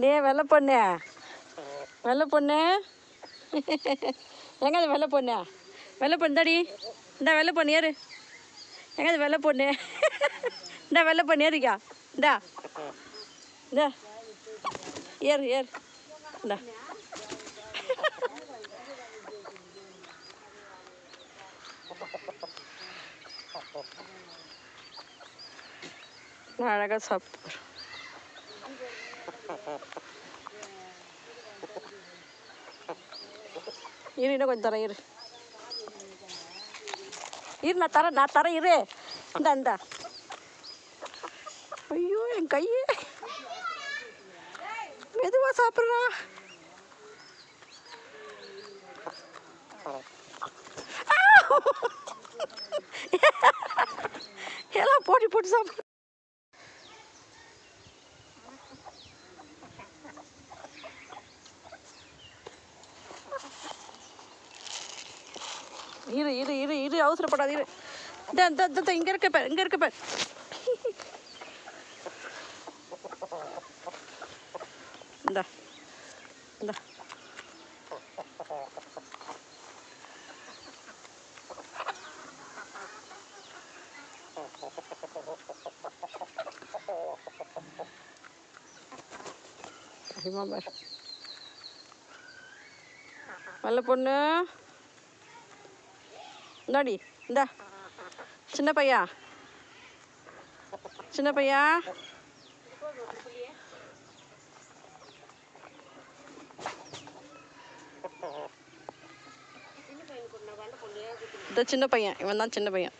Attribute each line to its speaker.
Speaker 1: டே வெள்ளை பொண்ணு. வெள்ளை பொண்ணு. எங்க அது வெள்ளை பொண்ணு? வெள்ளை பொண்ணு தாடி. இந்த வெள்ளை பொண்ணு ஏறு. எங்க அது வெள்ளை பொண்ணு? இந்த வெள்ளை பொண்ணு ஏறிக்கா. இந்தா. இந்த. ஏறு ஏறு. இந்தா. அழகாக சாப்பிட்டு இரு இன்னும் கொஞ்சம் தரேன் இரு. இரு நான் தரேன் நான் தரேன் இரு. இந்தா இந்தா. ஐயோ என் கையே. மெதுவாக சாப்பிட்றா. எல்லாம் போட்டி போட்டு சாப்பிட்ற இரு இரு இரு இரு அவசரப்படாது இரு. இந்த இங்கே இருக்க பேர் இங்கே இருக்க பேர். இந்தா இந்தா. பொண்ணு. இந்தாடி இந்தா சின்ன பையா சின்ன பையா இந்த சின்ன பையன் இவன் தான் சின்ன பையன்